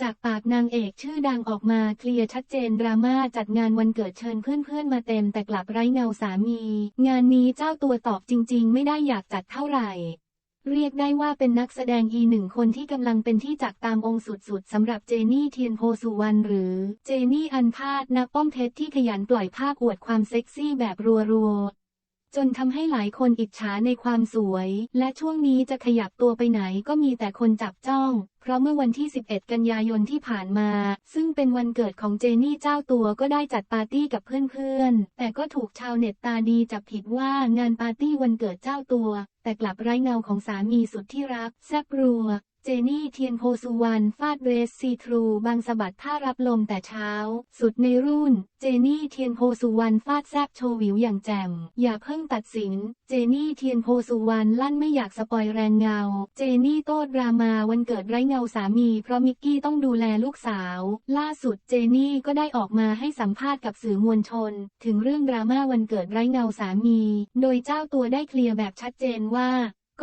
จากปากนางเอกชื่อดังออกมาเคลียร์ชัดเจนดราม่าจัดงานวันเกิดเชิญเพื่อนๆมาเต็มแต่กลับไร้เงาสามี งานนี้เจ้าตัวตอบจริงๆ ไม่ได้อยากจัดเท่าไหร่ เรียกได้ว่าเป็นนักแสดงอีหนึ่งคนที่กำลังเป็นที่จักตามองค์สุดๆสำหรับเจนี่เทียนโพสุวรรณหรือเจนี่อันพาดนักป้อมเพชรที่ขยันปล่อยภาพอวดความเซ็กซี่แบบรัวๆ จนทำให้หลายคนอิจฉาในความสวย และช่วงนี้จะขยับตัวไปไหนก็มีแต่คนจับจ้อง เพราะเมื่อวันที่ 11 กันยายนที่ผ่านมา ซึ่งเป็นวันเกิดของเจนี่เจ้าตัวก็ได้จัดปาร์ตี้กับเพื่อนๆ แต่ก็ถูกชาวเน็ตตาดีจับผิดว่างานปาร์ตี้วันเกิดเจ้าตัว แต่กลับไร้เงาของสามีสุดที่รัก แซบรัว เจนี่เทียนโพสุวรรณฟาดเดรสซีทรูบางสะบัดผ้ารับลมแต่เช้า สุดในรุ่น เจนี่เทียนโพสุวรรณฟาดแซบโชว์วิวอย่างแจ่ม อย่าเพิ่งตัดสิน เจนี่เทียนโพสุวรรณลั่นไม่อยากสปอยแรงเงา เจนี่โต้ดรามาวันเกิดไร้เงาสามี เพราะมิกกี้ต้องดูแลลูกสาว ล่าสุดเจนี่ก็ได้ออกมาให้สัมภาษณ์กับสื่อมวลชน ถึงเรื่องดราม่าวันเกิดไร้เงาสามี โดยเจ้าตัวได้เคลียร์แบบชัดเจนว่า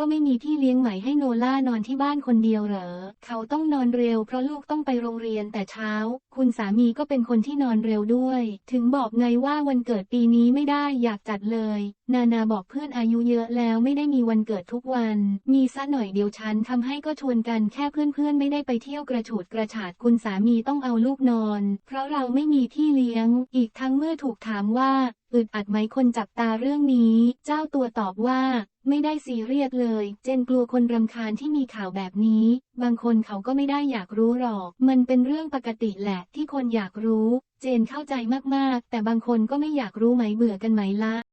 ก็ไม่มีพี่เลี้ยงใหม่ให้โนล่านอนที่บ้านคนเดียวเหรอ เขาต้องนอนเร็วเพราะลูกต้องไปโรงเรียนแต่เช้า คุณสามีก็เป็นคนที่นอนเร็วด้วย ถึงบอกไงว่าวันเกิดปีนี้ไม่ได้อยากจัดเลย นานาบอกเพื่อนอายุเยอะแล้วไม่ได้มีวันเกิดทุกวัน มีซะหน่อยเดียวฉันทำให้ก็ชวนกันแค่เพื่อนๆไม่ได้ไปเที่ยวกระฉูดกระฉาดคุณสามีต้องเอาลูกนอน เพราะเราไม่มีพี่เลี้ยง อีกทั้งเมื่อถูกถามว่าอึดอัดไหมคนจับตาเรื่องนี้ เจ้าตัวตอบว่า ไม่ได้ซีเรียสเลย เจนกลัวคนรำคาญที่มีข่าวแบบนี้ บางคนเขาก็ไม่ได้อยากรู้หรอก มันเป็นเรื่องปกติแหละที่คนอยากรู้ เจนเข้าใจมากๆ แต่บางคนก็ไม่อยากรู้ไหมเบื่อกันไหมละ